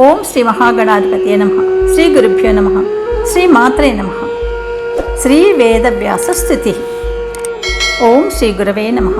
ఓం శ్రీ మహాగణాధిపతి నమ. శ్రీ గురుభ్యో నమ. శ్రీ మాత్రే నమ. శ్రీ వేదవ్యాస స్థుతి. ఓం శ్రీ గురవే నమ.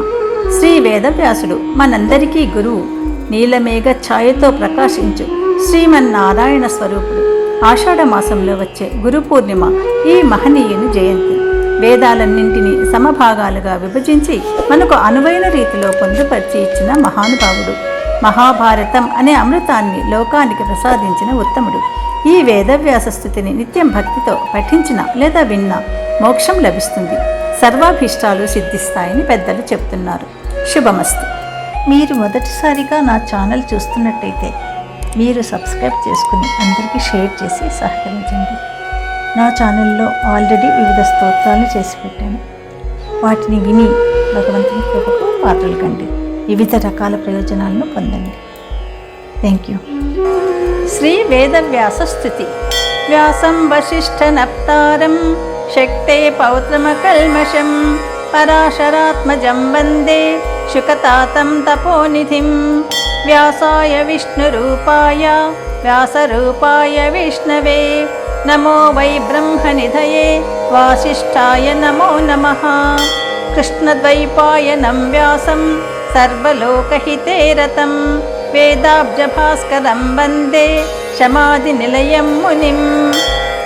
శ్రీ వేదవ్యాసుడు మనందరికీ గురువు. నీలమేఘ ఛాయతో ప్రకాశించు శ్రీమన్నారాయణ స్వరూపుడు. ఆషాఢ మాసంలో వచ్చే గురు పూర్ణిమ ఈ మహనీయుని జయంతి. వేదాలన్నింటినీ సమభాగాలుగా విభజించి మనకు అనువైన రీతిలో పొందుపరిచి ఇచ్చిన మహానుభావుడు. మహాభారతం అనే అమృతాన్ని లోకానికి ప్రసాదించిన ఉత్తముడు. ఈ వేదవ్యాస స్థుతిని నిత్యం భక్తితో పఠించిన లేదా విన్న మోక్షం లభిస్తుంది. సర్వాభీష్టాలు సిద్ధిస్తాయని పెద్దలు చెప్తున్నారు. శుభమస్తు. మీరు మొదటిసారిగా నా ఛానల్ చూస్తున్నట్టయితే మీరు సబ్స్క్రైబ్ చేసుకుని అందరికీ షేర్ చేసి సహకరించండి. నా ఛానల్లో ఆల్రెడీ వివిధ స్తోత్రాలు చేసి పెట్టాను. వాటిని విని భగవంతుని కృపకు పాత్రలు కండి. వివిధ రకాల ప్రయోజనాలను పొందండి. థ్యాంక్ యూ శ్రీ వేదవ్యాస స్థుతి. వ్యాసం వశిష్ఠ నప్తారం శక్తే పౌత్రమకల్మషం పరాశరాత్మజం వందే శుకతాతం తపోనిధిం. వ్యాసాయ విష్ణురూపాయ వ్యాసరూపాయ విష్ణవే. నమో వై బ్రహ్మనిధయే వాసిష్ఠాయ నమో నమః. కృష్ణద్వైపాయనం వ్యాసం सर्वलोकहिते रतं वेदाब्जभास्करं वन्दे शमादिनिलयं मुनिं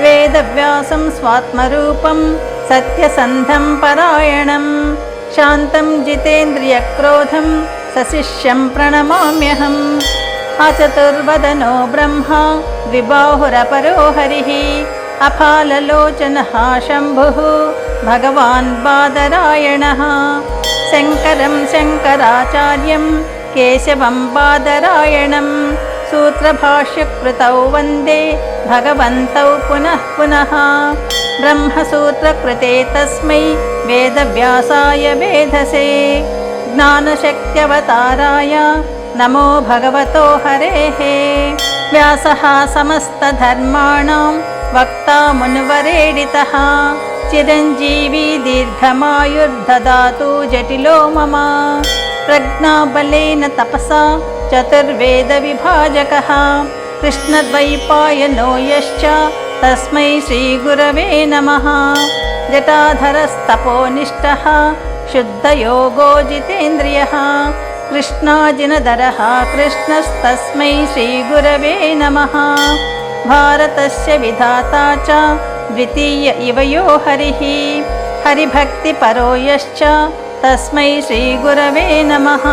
वेदव्यासं स्वात्मरूपं सत्यसन्धं परायणं शान्तं जितेन्द्रियक्रोधं सशिष्यं प्रणमाम्यहम् अचतुर्वदनो ब्रह्मा द्विबाहुरपरो हरिः अफाललोचनः शम्भुः। भगवान् बादरायणः। शङ्करं शङ्कराचार्यं केशवं बादरायणं। सूत्रभाष्यकृतौ वन्दे भगवन्तौ पुनः पुनः। ब्रह्मसूत्रकृते तस्मै वेदव्यासाय वेधसे। ज्ञानशक्त्यवताराय नमो भगवतो हरेः। व्यासः समस्तधर्माणां वक्ता वक्तामुन्वरेडितः। चिरञ्जीवी दीर्घमायुर्ददातु जटिलो मम। प्रज्ञाबलेन तपसा चतुर्वेदविभाजकः। कृष्णद्वैपायनो यश्च तस्मै श्रीगुरवे नमः। जटाधरस्तपोनिष्ठः शुद्धयोगो जितेन्द्रियः कृष्णार्जिनधरः कृष्णस्तस्मै श्रीगुरवे नमः। भारतस्य विधाता च द्वितीय इव यो हरिः हरिभक्तिपरो यश्च तस्मै श्रीगुरवे नमः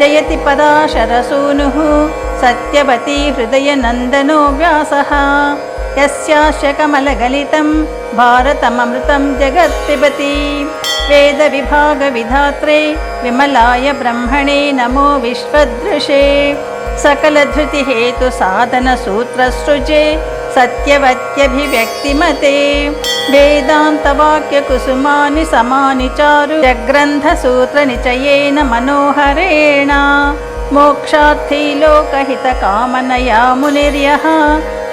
जयति पराशरसूनुः सत्यवती हृदयनन्दनो व्यासः यस्यास्य कमलगलितं भारतममृतं जगत्पिबति वेदविभागविधात्रे विमलाय ब्रह्मणे नमो विश्वदृशे सकलधृतिहेतुसाधनसूत्रसृजे सत्यवत्यभिव्यक्तिमते। वेदान्तवाक्यकुसुमानि समानि चारु। जग्रन्थसूत्रनिचयेन मनोहरेण। मोक्षार्थी लोकहितकामनया मुनिर्यः।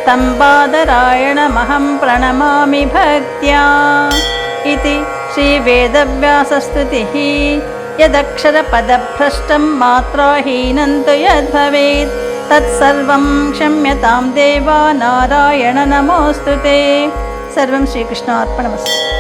तं बादरायणमहं प्रणमामि भक्त्या। इति श्रीवेदव्यासस्तुतिः यदक्षरपदभ्रष्टं मात्राहीनं तु यद्भवेत् तत्सर्वं क्षम्यतां देवा नारायण नमोऽस्तु ते सर्वं श्रीकृष्णार्पणमस्तु